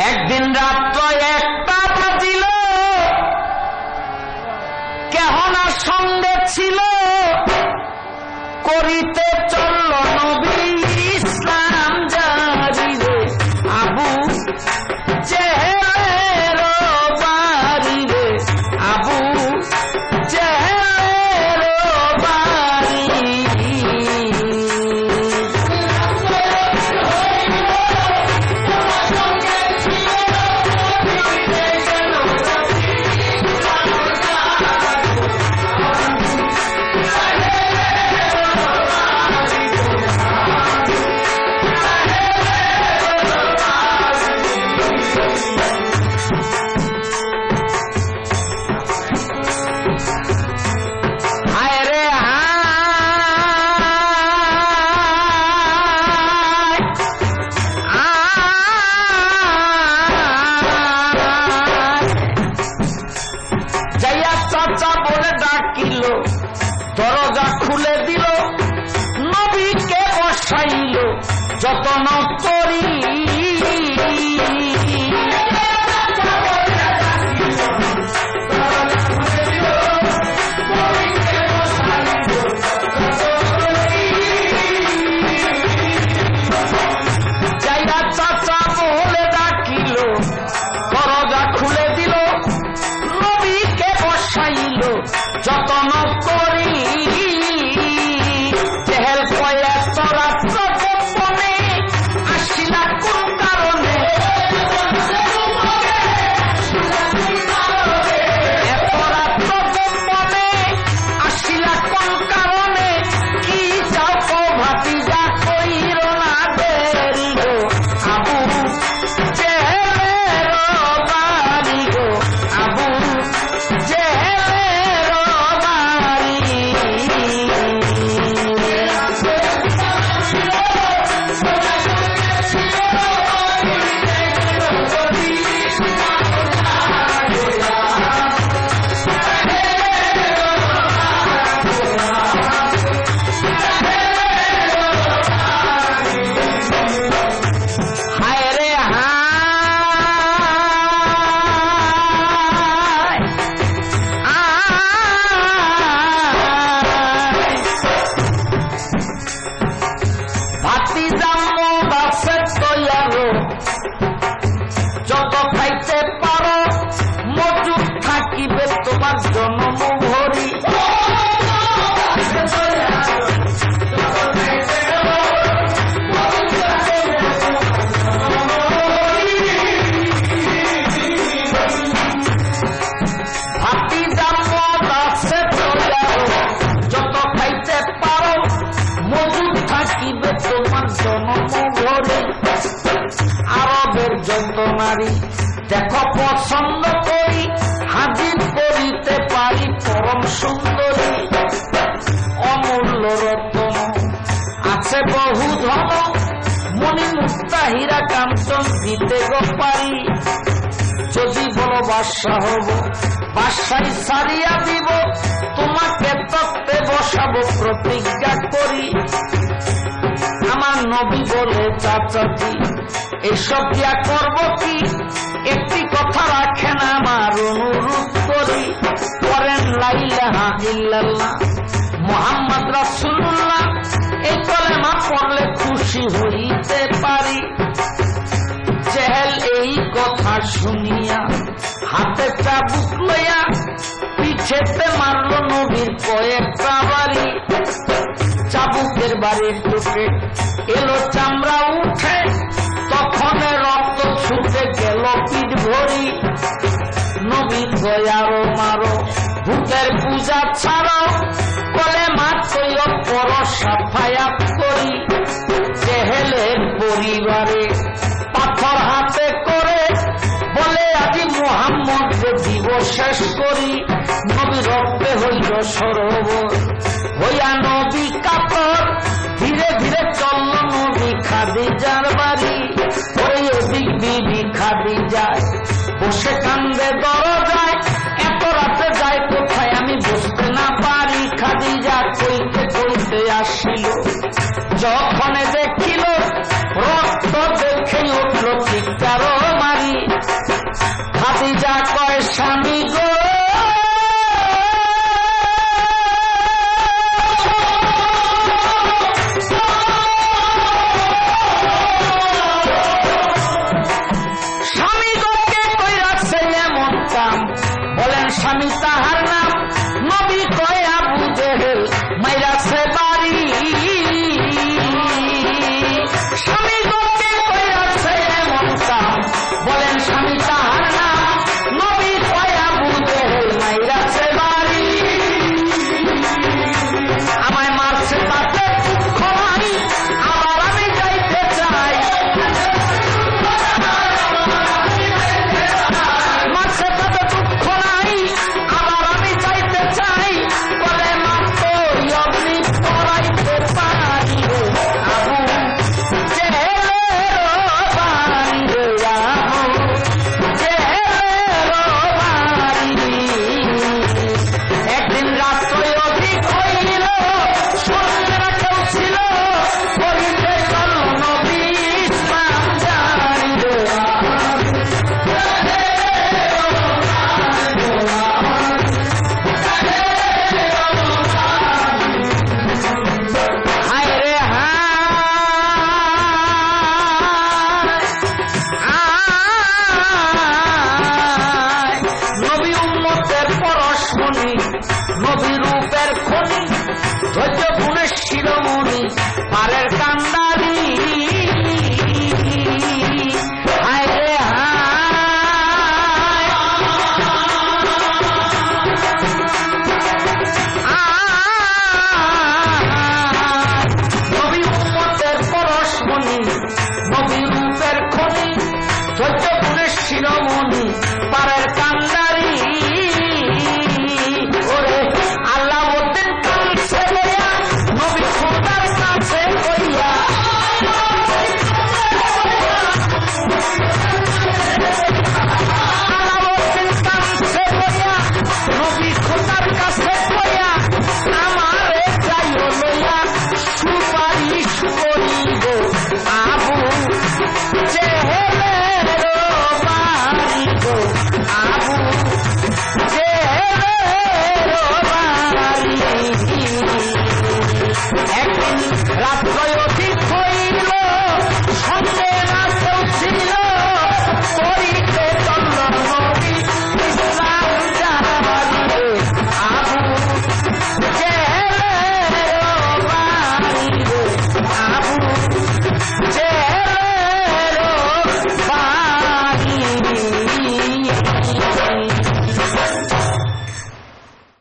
একদিন রাত্র একটা ছিল কেহনা সঙ্গে ছিল। করিতে নারী দেখো পছন্দ করি, হাজির করিতে পারি পরম সুন্দরী। অমূল্য রতন। আছে বহু ধন মণি মুক্তা হীরা কাঞ্চন দিতে গো পারি। যদি বলো বাদশা হব বাদশাই সারিয়া দিব, তোমাকে তত্ত্বে বসাবো প্রতিজ্ঞা করি। নবী বলে চাচাজি। এসব দিয়া করব কি? একটি কথা রাখেন আমার অনুরোধ করি। করেন লাইলাহা ইল্লাল্লাহ। মোহাম্মদ রাসূলুল্লাহ এই কলেমা পড়লে খুশি হইতে পারি। চেহেল এই কথা শুনিয়া হাতে চাবুক লইয়া পিছেতে মারল নবীর কয়েকটা বাড়ি। চাবুকের বাড়ির ঢুকে এলো চামড়া উঠে, তখন রক্ত ছুটে গেল পিঠ ভরি। নবী গয়ারো মারো, ভূতের পূজা ছাড়ো, বলে মাত্র পর সাফায়াত করি। চেহেলের পরিবারে শেষ করি, নবী রক্তে হইল সরোবর। হইয়া নবী কাপড়, ধীরে ধীরে চলল নবী খাদিজার বাড়ি। ওই ওদিক বিবি খাদিজায় বসে কান্দে দরজায় আমি